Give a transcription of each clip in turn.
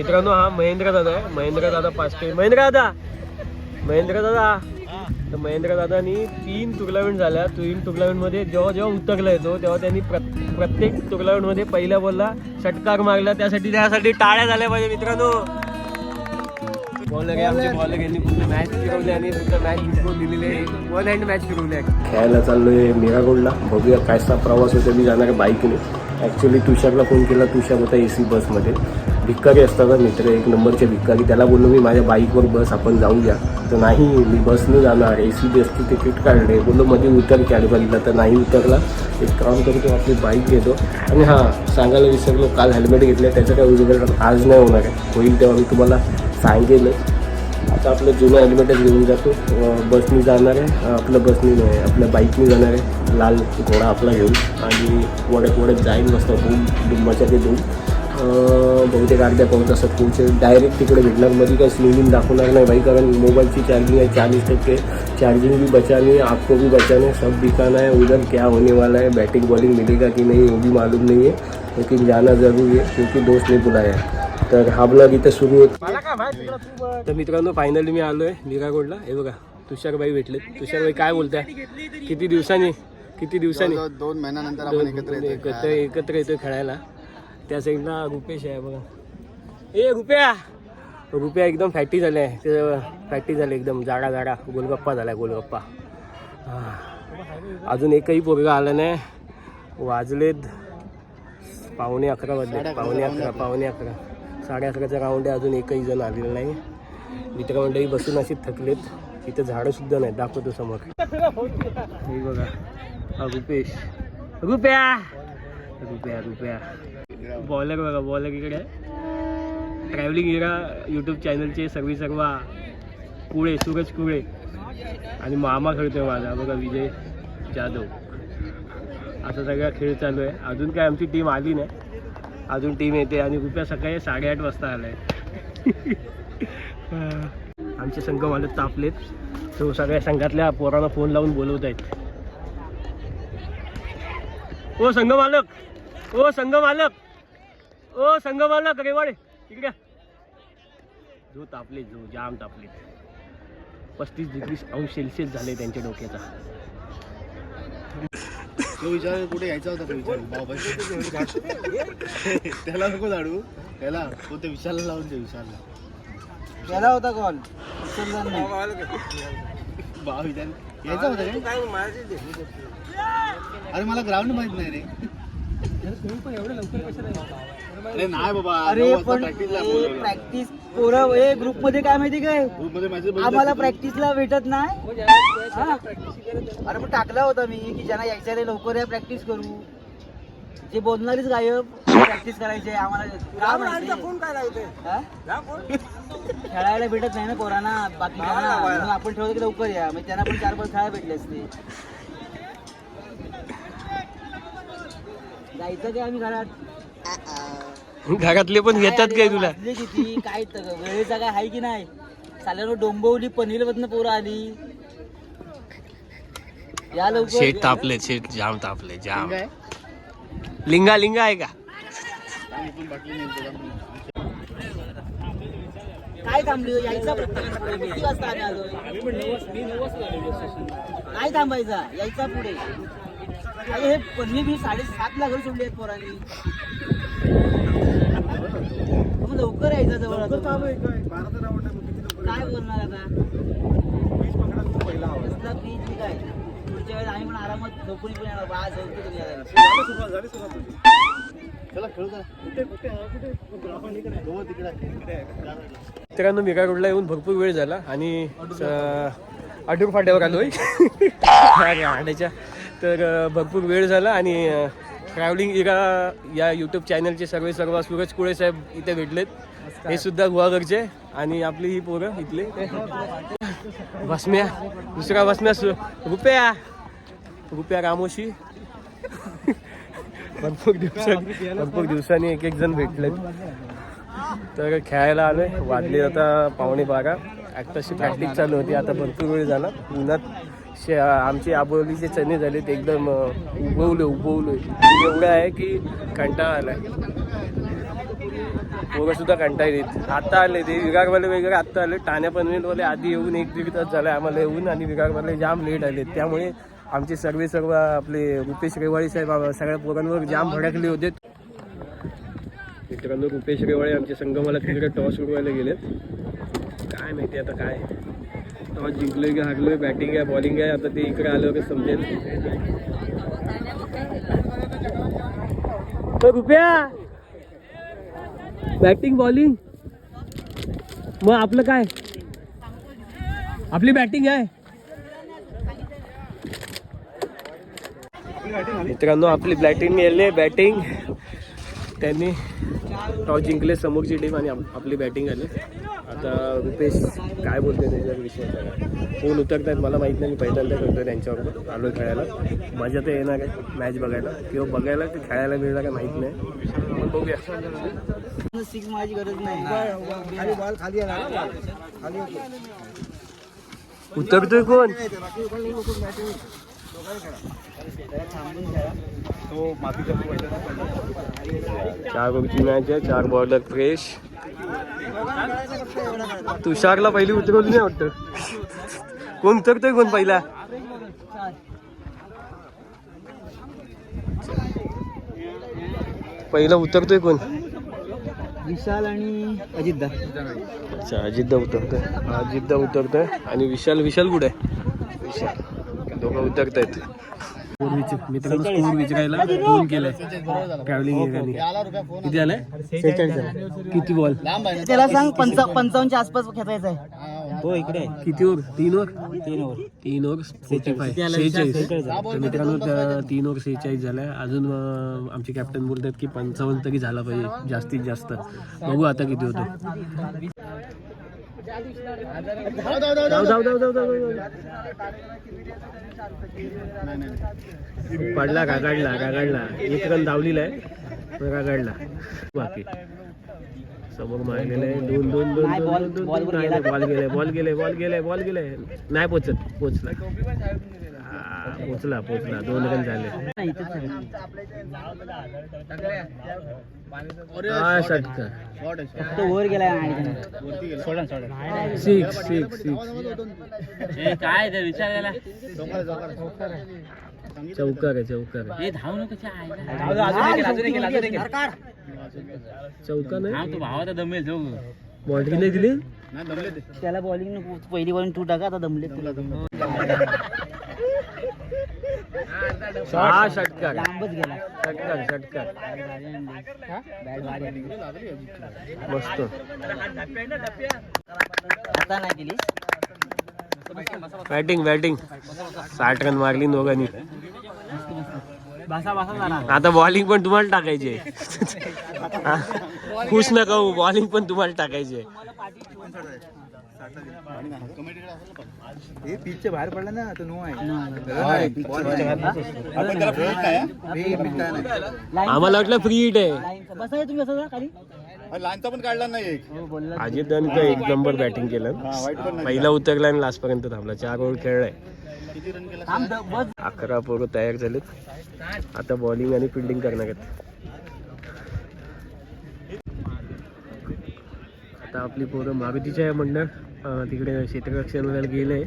मित्रांनो हा महेंद्र दादा आहे. महेंद्र दादा पाचटे महेंद्र दादा महेंद्र दादा तर महेंद्र दादानी तीन टुर्नामेंट झाल्या. तीन टुर्नामेंटमध्ये जेव्हा जेव्हा उतरला येतो तेव्हा त्यांनी प्रत- प्रत्येक टुर्नामेंटमध्ये पहिल्या बॉलला षटकार मारला. त्यासाठी त्यासाठी टाळ्या झाल्या पाहिजे मित्रांनो. बॉलर आहे आमचे बॉलर यांनी पूर्ण मॅच फिरवली आणि पूर्ण मॅच जिंकून दिलेली वन हँड मॅच फिरवली आहे. खेळायला चाललोय मीरागोडला. बघूया कायसा प्रवास होतो मी जाणार बाईकने. ॲक्च्युली तुषारला फोन केला. तुषार होता ए सी बसमध्ये भिक्कारी असतात ना मित्र एक नंबरचे भिक्कारी. त्याला बोललो मी माझ्या बाईकवर बस आपण जाऊया तर नाही मी बसने जाणार ए सी बसची तिकीट काढले. बोललो मध्ये उतर कॅडबरीला तर नाही उतरला. एक काम करतो आपली बाईक घेतो. आणि हां सांगायला विसरलो. काल हेल्मेट घेतलं त्याचं काय उद्घाटन आज नाही होणार आहे. होईल तेव्हा मी तुम्हाला सांगेलच आता आपलं जुनं हेल्मेटच घेऊन जातो. बसनी जाणार आहे. आपलं बसनी नाही आपल्या बाईकनी जाणार आहे. लाल घोडा आपला घेऊन. आणि वडत वडत जाईल मस्त. धूम डुंबाच्या ते धूम. बहुतेक अर्ध्या पाऊन तासात पोहोचेल. डायरेक्ट तिकडे भेटणार मध्ये काही स्लिमिंग दाखवणार नाही भाई कारण मोबाईलची चार्जिंग आहे चाळीस टक्के. चार्जिंग भी बचानी आपको भी बचाना सब दिखाना है उधर क्या होने वाला है बैटिंग बॉलिंग मिलेगा कि नहीं वो भी मालूम नहीं है लेकिन जाना ज़रूरी है क्योंकि दोस्त ने बुलाया तर हा ब्लॉग इथे सुरू होतो. तर मित्रांनो फायनली मी आलोय लीरागोडला हे बघा तुषारबाई भेटले तुषारबाई काय बोलताय? किती दिवसांनी? किती दिवसांनी? दोन महिन्यानंतर एकत्र एकत्र येतोय खेळायला. त्या साईडला रुपेश आहे बघा. ए रुपया! रुपया एकदम फॅटी झाले आहे ते फॅटी झाले एकदम. जाडा जाडा. गोलगप्पा झालाय गोलगप्पा. अजून एकही पोरगा आला नाही. वाजलेत. पावणे अकरा वाजले पावणे अकरा पावणे अकरा. साडे अकराचा राऊंड आहे. अजून एकही जण आलेलं नाही. मित्रमंडळी बसून अशी थकलेत. इथं झाडं सुद्धा नाही दाखवतो समोर. हे बघा. हा रुपेश. रुपया! रुपया रुपया. बॉलर बघा बॉलर इकडे ट्रॅव्हलिंग इरा यूट्यूब चॅनलचे सर्व सर्व कुळे सूरज कुळे. आणि मामा खेळतोय माझा बघा विजय जाधव. असा सगळा खेळ चालू आहे. अजून काय आमची टीम आली नाही. अजून टीम येते आणि रुपया सकाळी साडेआठ वाजता आलाय. आमचे संघ मला तापलेत. तो सगळ्या संघातल्या पोरांना फोन लावून बोलवत आहेत. ओ संघ मालक! ओ संघ मालक! ओ संघ मालक रेवाडे इकडे. जो तापले जो जाम तापले. पस्तीस डिग्री अंश सेल्सिअस झाले त्यांच्या डोक्याचा. तो विचार कुठे यायचा होता तो विचार? बाबा त्याला नको झाडू. त्याला तो ते विशालला लावून दे विशालला. केला होता कॉल विचार यायचा होता काय अरे मला ग्राउंड माहीत नाही रे. अरे नाही बाबा अरे पण प्रॅक्टिस पोरं ए ग्रुपमध्ये काय माहिती काय? मध्ये माझे आम्हाला प्रॅक्टिसला भेटत नाही. हा? अरे पण टाकला होता मी की ज्यांना यायचं रे लवकर या प्रॅक्टिस करू. जे बोलणारीच गायब प्रॅक्टिस करायचे आम्हाला का माहिती? हा? खेळायला भेटत नाही ना पोरांना बाकी म्हणून आपण ठेवतो की लवकर या. मग त्यांना पण चार पाच खेळायला भेटले असते. जायचं काय आम्ही घरात? घरातले पण घेतात काय तुला? किती? काय त- वेळेचा काय आहे की नाही? साल्यानं डोंबवली पनीर मधनं पोरं आली. या लवकर. शेट तापले शेट जाम तापले जाम. लिंगा लिंगा आहे का? काय थांबली यायचा प्रत्येक किती वाजता आम्ही थांबायचा? यायचा पुढे. अरे हे पन्नी मी साडेसात ला घर सोडली आहेत पोरांनी. मग लवकर यायचा जवळ काय? बोलणार आता? कसला बीच मी काय? पुढच्या वेळेस आम्ही पण आरामात झोपून पण येणार. आता. चला खेळू जा हो, तिकडे आहे. मित्रांनो मिरा रोडला येऊन भरपूर वेळ झाला आणि अडूर फाट्यावर आलोय. अरे आड्याच्या तर अं, भरपूर वेळ झाला आणि ट्रॅव्हलिंग इरा या यूट्यूब चॅनलचे सर्व सर्व सूरज कुळे साहेब इथे भेटलेत. हे सुद्धा गुहागरचे आणि आपली ही पोरं इथले. भस्म्या. दुसरा भस्म्या सु रुपया. रुपया रामोशी. भरपूर दिवसांनी भरपूर दिवसांनी एक एक जण भेटलेत. तर खेळायला आलोय. वाजले आता पावणे बारा. आत्ताशी प्रॅक्टिस चालू होती. आता भरपूर वेळ झाला. उन्हात शे आमचे आबोलीचे चणे झालेत एकदम उभवले उगवले उगवले. एवढं आहे की कंटाळा आलाय. पोरं सुद्धा कंटाळलीत आत्ता आले ते विरारवाले वगैरे आत्ता आले. ठाण्या पनवेलवाले आधी येऊन एक दीड तास झाला आम्हाला येऊन आणि विरारवाले जाम लेट आले त्यामुळे आमचे सर्व सर्व आपले रुपेश रेवाळी साहेब सगळ्या पोरांवर जाम भडकले होते. मित्रांनो रुपेश रेवाळे आमचे संगमाला क्रिकेट टॉस उडवायला गेलेत. काय माहिती आता काय. टॉस जिंकलोय की हारलोय बॅटिंग आहे बॉलिंग आहे आता ते इकडे आलं की समजेल? रुपया! बॅटिंग बॉलिंग मग आपलं काय? आपली बॅटिंग आहे. मित्रांनो आपली बॅटिंग गेले बॅटिंग त्यांनी टॉस जिंकले समोरची टीम आणि आप- आपली बॅटिंग आली आता रुपेश काय बोलते त्याच्या विषयी कोण उतरत आहेत मला माहीत नाही मी पहिल्यांदा करतो त्यांच्याबरोबर आलो खेळायला. मजा तर येणार आहे मॅच बघायला. किंवा बघायला की खेळायला मिळणार काय माहीत नाही. पण बघूया. सिक्स मारायची गरज नाही. खाली बॉल खाली आला खाली उतरतोय कोण? चार मॅच आहे चार बॉलर फ्रेश. तुषारला पहिली उतरवली नाही वाटतं. कोण उतरतोय कोण पहिला? पहिला उतरतोय कोण? विशाल आणि अजितदा. अच्छा अजितदा उतरतोय. अजितदा उतरतोय. आणि विशाल विशाल कुठे? आहे विशाल. दोघं उतरतायत. मित्रांनो स्कोर विचारायला फोन केलाय. ट्रॅव्हलिंग एकाने किती आलाय किती बॉल? त्याला सांग पंचा पंचावन्नच्या आसपास खेचायचा आहे हो इकडे किती ओव्हर तीन ओव्हर? तीन ओव्हर. तीन ओव्हर फोर्टी फाय सेहेचाळीस. तर मित्रांनो तीन ओव्हर सेहेचाळीस झालाय अजून आमचे कॅप्टन बोलतात की पंचावन्न तरी झाला पाहिजे जास्तीत जास्त. बघू आता किती होतो. जाऊ जाऊ जाऊ जाऊ जाऊ पडला का काढला एक रन धावलेला आहे का बाकी समोर मारलेले दोन दोन दोन दोन दोन दोन बॉल गेले बॉल गेले बॉल गेले बॉल गेले नाही पोचत पोचला पोचला पोचला दोन रन झाले. हा षटकार फक्त वर सोडा सोडा सिक्स सिक्स सिक्स काय ते विचारायला? चौकार आहे चौकार आहे. हे धाव नको चौका नाही भावाचा दमेल जो बॉन्ड्री नाही दिली? त्याला बॉलिंग नको. पहिली बॉलिंग तू टाका आता दमले तुला. हा षटकार. लांबच गेला. षटकार षटकार. मस्त आता नाही बॅटिंग बॅटिंग साठ रन मारली दोघांनी. आता बॉलिंग पण तुम्हाला टाकायची? खुश नका बॉलिंग पण तुम्हाला टाकायची हे पिचच्या बाहेर पडला ना तो नो? आहे आम्हाला वाटलं फ्री हिट आहे. लाईन- बसा हे तुम्ही बसा खाली. लाईनचा पण काढला नाही एक. हो अजितदानी तर एक नंबर बॅटिंग केलं. पहिला उतरला आणि लास्ट पर्यंत थांबला. चार ओव्हर खेळलाय अकरा पोरं तयार झालेत. आता बॉलिंग आणि फिल्डिंग करणार आहेत. आता आपली पोरं मारुतीच्या आहे मंडळ तिकडे क्षेत्ररक्षणाला गेले.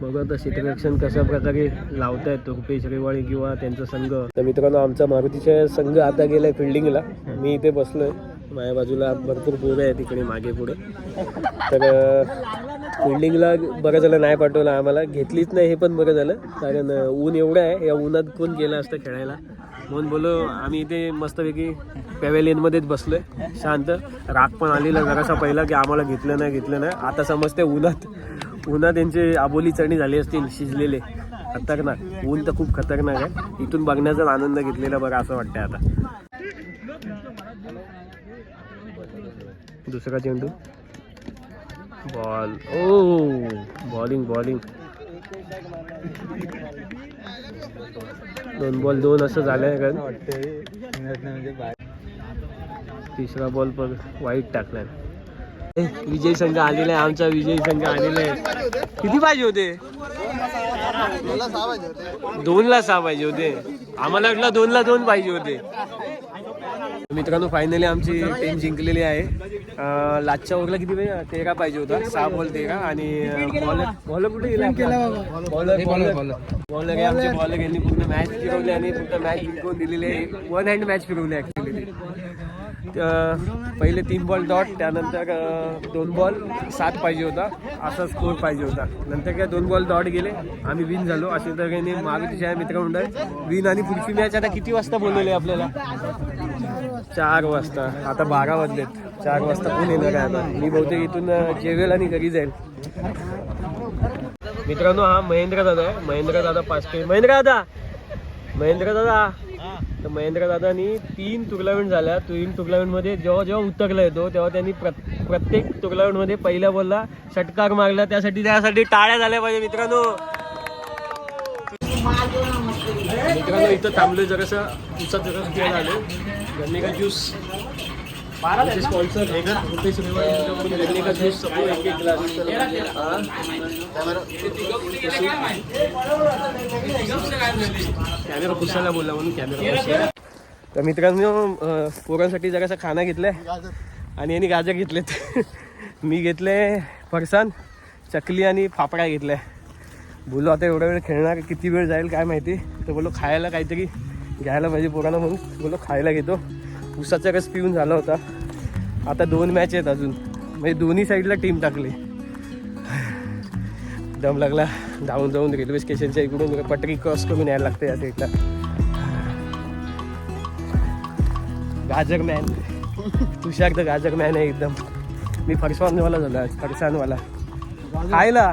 बघू आता क्षेत्ररक्षण कशा प्रकारे लावतायत तो रुपेश रेवाळे किंवा त्यांचा संघ. तर मित्रांनो आमचा मारुतीचा संघ आता गेलाय फिल्डिंगला. मी इथे बसलोय. माझ्या बाजूला भरपूर पोरं आहे तिकडे मागे पुढे. तर फिल्डिंगला बरं झालं नाही पाठवलं आम्हाला. घेतलीच नाही हे पण बरं झालं. कारण ऊन एवढं आहे. या उन्हात कोण गेलं असतं खेळायला? म्हणून बोलो आम्ही इथे मस्तपैकी पॅवेलियनमध्येच बसलोय. शांत. राग पण आलेला जरासा पहिला की आम्हाला घेतलं नाही घेतलं नाही. आता समजते उन्हात उन्हात त्यांचे आबोली चढणी झाली असतील शिजलेले. खतरनाक. ऊन तर खूप खतरनाक आहे. इथून बघण्याचा आनंद घेतलेला बरं असं वाटतंय आता. दुसरा चेंडू. बॉल ओ बॉलिंग बॉलिंग दोन बॉल दोन असं झालंय का तिसरा बॉल पण वाईट टाकलाय. विजय संघ आलेला आहे आमचा विजय संघ आलेला आहे किती पाहिजे होते? दोन ला सहा पाहिजे होते. आम्हाला वाटलं दोन ला दोन पाहिजे होते. मित्रांनो फायनली आमची टीम जिंकलेली आहे. लाचच्या ओव्हरला किती पाहिजे तेरा पाहिजे होता. सहा बॉल तेरा आणि बॉलर बॉलर कुठे गेला? बॉलर बॉलर बॉलर आमचे बॉलर यांनी पूर्ण मॅच फिरवली आणि पूर्ण मॅच जिंकून दिलेली आहे. वन हँड मॅच फिरवली पहिले तीन बॉल डॉट त्यानंतर दोन बॉल सात पाहिजे होता. असा स्कोर पाहिजे होता. नंतर काय दोन बॉल डॉट गेले आम्ही विन झालो. अशा तऱ्हेने महाविद्यालय मित्रमंडळ विन आणि पुढची मॅच आता किती वाजता बोलवली आपल्याला? चार वाजता. आता बारा वाजलेत. चार वाजता कोण येणार आहे आता? मी बहुतेक इथून जेवेल आणि घरी जाईल. मित्रांनो हा महेंद्र दादा आहे. महेंद्र दादा पाच महेंद्र दादा! महेंद्र दादा! तर महेंद्र दादानी तीन टुर्नामेंट झाल्या. तीन टुर्नामेंटमध्ये जेव्हा जेव्हा उतरला येतो तेव्हा त्यांनी प्रत- प्रत्येक टुर्नामेंटमध्ये पहिल्या बॉलला षटकार मारला. त्यासाठी त्यासाठी टाळ्या झाल्या पाहिजे मित्रांनो. मित्रांनो इथं थांबलोय जरासं. उचा जरा खेळ आलो ज्यूस कॅमेरा पुसायला बोलला म्हणून कॅमेरा तर मित्रांनो पोरांसाठी जरासा खाना घेतलाय. आणि यांनी गाजर घेतलेत. मी घेतले फरसाण चकली आणि फाफडा घेतलाय. बोलो आता एवढा वेळ खेळणार किती वेळ जाईल काय माहिती? तर बोलो खायला काहीतरी घ्यायला पाहिजे पोरांना म्हणून. बोलो खायला घेतो. उसाचा रस पिऊन झाला होता. आता दोन मॅच आहेत अजून. म्हणजे दोन्ही साईडला टीम टाकली. दम लागला. जाऊन जाऊन रेल्वे स्टेशनच्या इकडून पटरी क्रॉस करून यायला लागते या साईडला गाजर मॅन तुषार तर गाजर मॅन आहे एकदम. मी फरसानवाला झालो आज फरसाणवाला. खायला.